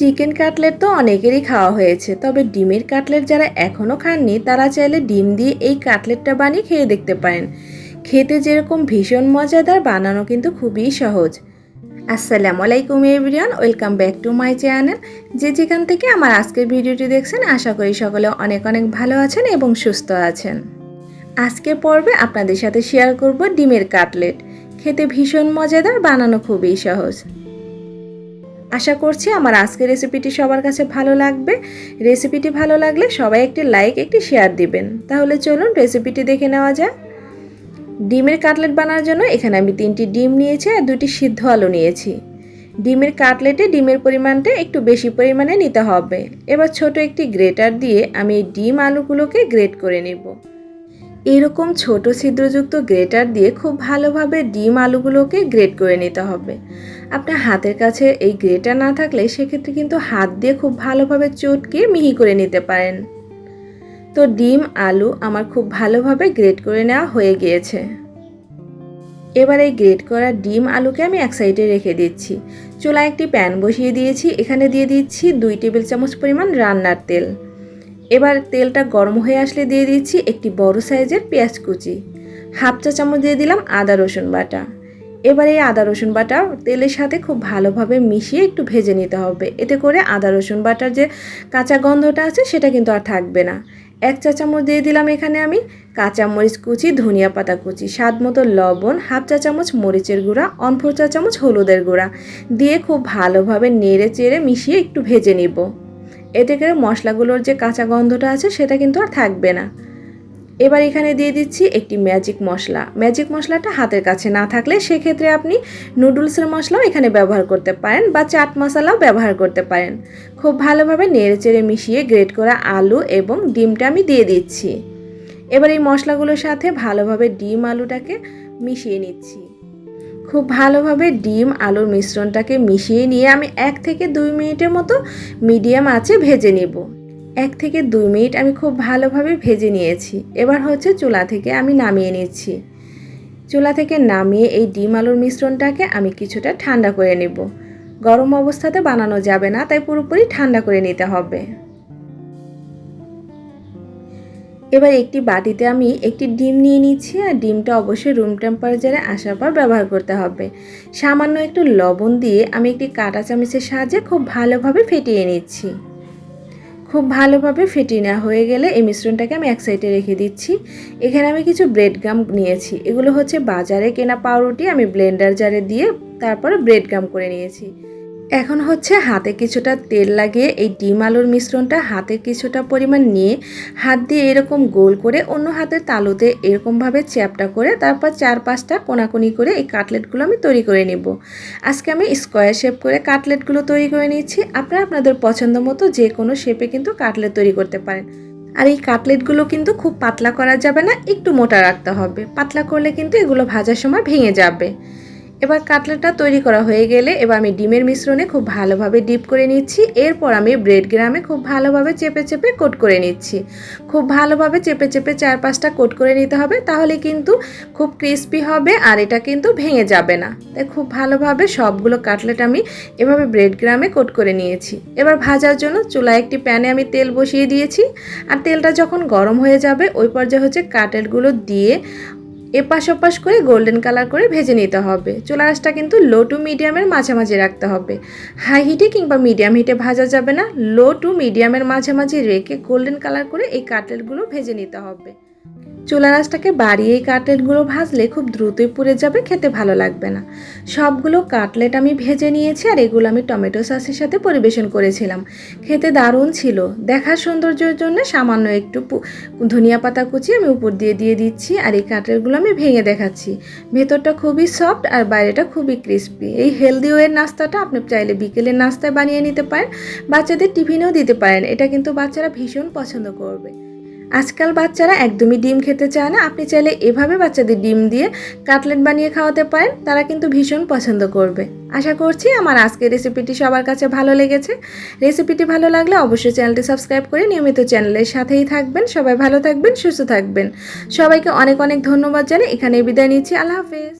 Chicken cutlet তো অনেকেরই খাওয়া হয়েছে, তবে ডিমের কাটলেট যারা এখনও খাননি, তারা চাইলে ডিম দিয়ে এই কাটলেটটা বানিয়ে খেয়ে দেখতে পারেন। খেতে যেরকম ভীষণ মজাদার, বানানো কিন্তু খুবই সহজ। আসসালামু আলাইকুম everyone, welcome back to my channel. যে যেখান থেকে আমার আজকের ভিডিওটি দেখছেন, আশা করি সকলে অনেক অনেক ভালো আছেন এবং সুস্থ আছেন। আজকে পর্বে আপনাদের সাথে শেয়ার করব ডিমের কাটলেট। খেতে ভীষণ মজাদার, বানানো খুবই সহজ। আশা করছি আমার আজকের রেসিপিটি সবার কাছে ভালো লাগবে। রেসিপিটি ভালো লাগলে সবাই একটি লাইক একটি শেয়ার দিবেন। তাহলে চলুন রেসিপিটি দেখে নেওয়া যাক। ডিমের কাটলেট বানানোর জন্য এখানে আমি তিনটি ডিম নিয়েছি আর দুটি সিদ্ধ আলু নিয়েছি। ডিমের কাটলেটে ডিমের পরিমাণটা একটু বেশি পরিমাণে নিতে হবে। এবার ছোট একটি গ্রেটার দিয়ে আমি এই ডিম আলুগুলোকে গ্রেট করে নেব। এরকম ছোট ছিদ্রযুক্ত গ্রেটার দিয়ে খুব ভালোভাবে ডিম আলুগুলোকে গ্রেট করে নিতে হবে। আপনার হাতের কাছে এই গ্রেটার না থাকলে সেক্ষেত্রে কিন্তু হাত দিয়ে খুব ভালোভাবে চটকে মিহি করে নিতে পারেন। তো ডিম, আলু আমার খুব ভালোভাবে গ্রেট করে নেওয়া হয়ে গিয়েছে। এবার এই গ্রেট করা ডিম আলুকে আমি এক সাইডে রেখে দিচ্ছি। চুলা একটি প্যান বসিয়ে দিয়েছি। এখানে দিয়ে দিচ্ছি দুই টেবিল চামচ পরিমাণ রান্নার তেল। এবার তেলটা গরম হয়ে আসলে দিয়ে দিচ্ছি একটি বড় সাইজের পেঁয়াজ কুচি। হাফ চা চামচ দিয়ে দিলাম আদা, রসুন বাটা। এবার এই আদা, রসুন বাটা তেলের সাথে খুব ভালোভাবে মিশিয়ে একটু ভেজে নিতে হবে। এতে করে আদা, রসুন বাটার যে কাঁচা গন্ধটা আছে সেটা কিন্তু আর থাকবে না। এক চা চামচ দিয়ে দিলাম এখানে আমি কাঁচা মরিচ কুচি, ধনিয়া পাতা কুচি, স্বাদ মতো লবণ, হাফ চা চামচ মরিচের গুঁড়া অনফ চা চামচ হলুদের গুঁড়া। দিয়ে খুব ভালোভাবে নেড়ে চেড়ে মিশিয়ে একটু ভেজে নিব। এতে করে মশলাগুলোর যে কাঁচা গন্ধটা আছে সেটা কিন্তু আর থাকবে না। এবার এখানে দিয়ে দিচ্ছি একটি ম্যাজিক মশলা। ম্যাজিক মশলাটা হাতের কাছে না থাকলে সেক্ষেত্রে আপনি নুডলসের মশলাও এখানে ব্যবহার করতে পারেন বা চাট মশলাও ব্যবহার করতে পারেন। খুব ভালোভাবে নেড়ে চেড়ে মিশিয়ে গ্রেট করা আলু এবং ডিমটা আমি দিয়ে দিচ্ছি। এবার এই মশলাগুলোর সাথে ভালোভাবে ডিম আলুটাকে মিশিয়ে নিচ্ছি। খুব ভালোভাবে ডিম, আলুর মিশ্রণটাকে মিশিয়ে নিয়ে আমি এক থেকে দুই মিনিটের মতো মিডিয়াম আঁচে ভেজে নেব। এক থেকে দুই মিনিট আমি খুব ভালোভাবে ভেজে নিয়েছি। এবার হচ্ছে চুলা থেকে আমি নামিয়ে নিচ্ছি। চুলা থেকে নামিয়ে এই ডিম, আলুর মিশ্রণটাকে আমি কিছুটা ঠান্ডা করে নেব। গরম অবস্থাতে বানানো যাবে না, তাই পুরোপুরি ঠান্ডা করে নিতে হবে। এবার একটি বাটিতে আমি একটি ডিম নিয়ে নিচ্ছি আর ডিমটা অবশ্যই রুম টেম্পারেচারে আসার পর ব্যবহার করতে হবে। সামান্য একটু লবণ দিয়ে আমি একটি কাঁটা চামচের সাহায্যে খুব ভালোভাবে ফেটিয়ে নিচ্ছি। খুব ভালোভাবে ফেটিয়ে নেওয়া হয়ে গেলে এই মিশ্রণটাকে আমি এক সাইডে রেখে দিচ্ছি। এখানে আমি কিছু ব্রেড গাম নিয়েছি। এগুলো হচ্ছে বাজারে কেনা পাউরুটি আমি ব্লেন্ডার জারে দিয়ে তারপরে ব্রেড গাম করে নিয়েছি। এখন হচ্ছে হাতে কিছুটা তেল লাগিয়ে এই ডিম আলুর মিশ্রণটা হাতে কিছুটা পরিমাণ নিয়ে হাত দিয়ে এরকম গোল করে অন্য হাতের তালুতে এরকমভাবে চ্যাপটা করে তারপর চার পাঁচটা কোনাকুনি করে এই কাটলেটগুলো আমি তৈরি করে নেব। আজকে আমি স্কোয়ার শেপ করে কাটলেটগুলো তৈরি করে নিচ্ছি আপনারা আপনাদের পছন্দ মতো যে কোনো শেপে কিন্তু কাটলেট তৈরি করতে পারেন। আর এই কাটলেটগুলো কিন্তু খুব পাতলা করা যাবে না, একটু মোটা রাখতে হবে। পাতলা করলে কিন্তু এগুলো ভাজার সময় ভেঙে যাবে। এবার কাটলেটটা তৈরি করা হয়ে গেলে এবার আমি ডিমের মিশ্রণে খুব ভালোভাবে ডিপ করে নিচ্ছি। এরপর আমি ব্রেড গ্রামে খুব ভালোভাবে চেপে চেপে কোট করে নিচ্ছি। খুব ভালোভাবে চেপে চেপে চার পাঁচটা কোট করে নিতে হবে, তাহলে কিন্তু খুব ক্রিস্পি হবে আর এটা কিন্তু ভেঙে যাবে না। তাই খুব ভালোভাবে সবগুলো কাটলেট আমি এভাবে ব্রেড গ্রামে কোট করে নিয়েছি। এবার ভাজার জন্য চুলায় একটি প্যানে আমি তেল বসিয়ে দিয়েছি। আর তেলটা যখন গরম হয়ে যাবে, ওই পর্যায়ে হচ্ছে কাটলেটগুলো দিয়ে এপাশ ওপাশ করে গোল্ডেন কালার করে ভেজে নিতে হবে। চুলা আঁচটা কিন্তু লো টু মিডিয়ামের মাঝামাঝি রাখতে হবে। হাই হিটে কিংবা মিডিয়াম হিটে ভাজা যাবে না। লো টু মিডিয়ামের মাঝামাঝি রেখে গোল্ডেন কালার করে এই কাটলেটগুলো ভেজে নিতে হবে। চুলা আঁচটাকে বাড়িয়ে এই কাটলেটগুলো ভাজলে খুব দ্রুতই পুড়ে যাবে, খেতে ভালো লাগবে না। সবগুলো কাটলেট আমি ভেজে নিয়েছি আর এগুলো আমি টমেটো সসের সাথে পরিবেশন করেছিলাম। খেতে দারুণ ছিল। দেখার সৌন্দর্যের জন্য সামান্য একটু ধনিয়া পাতা কুচি আমি উপর দিয়ে দিয়ে দিচ্ছি আর এই কাটলেটগুলো আমি ভেঙে দেখাচ্ছি। ভেতরটা খুবই সফট আর বাইরেটা খুবই ক্রিস্পি। এই হেলদি ওয়ের নাস্তাটা আপনি চাইলে বিকেলের নাস্তায় বানিয়ে নিতে পারেন, বাচ্চাদের টিফিনেও দিতে পারেন। এটা কিন্তু বাচ্চারা ভীষণ পছন্দ করবে। আজকাল বাচ্চারা একদমই ডিম খেতে চায় না। আপনি চাইলে এভাবে বাচ্চাদের ডিম দিয়ে কাটলেট বানিয়ে খাওয়াতে পারেন। তারা কিন্তু ভীষণ পছন্দ করবে। আশা করছি আমার আজকের রেসিপিটি সবার কাছে ভালো লেগেছে। রেসিপিটি ভালো লাগলে অবশ্যই চ্যানেলটি সাবস্ক্রাইব করে নিয়মিত চ্যানেলের সাথেই থাকবেন। সবাই ভালো থাকবেন, সুস্থ থাকবেন। সবাইকে অনেক অনেক ধন্যবাদ জানাই এখানে বিদায় নিচ্ছি। আল্লাহ হাফেজ।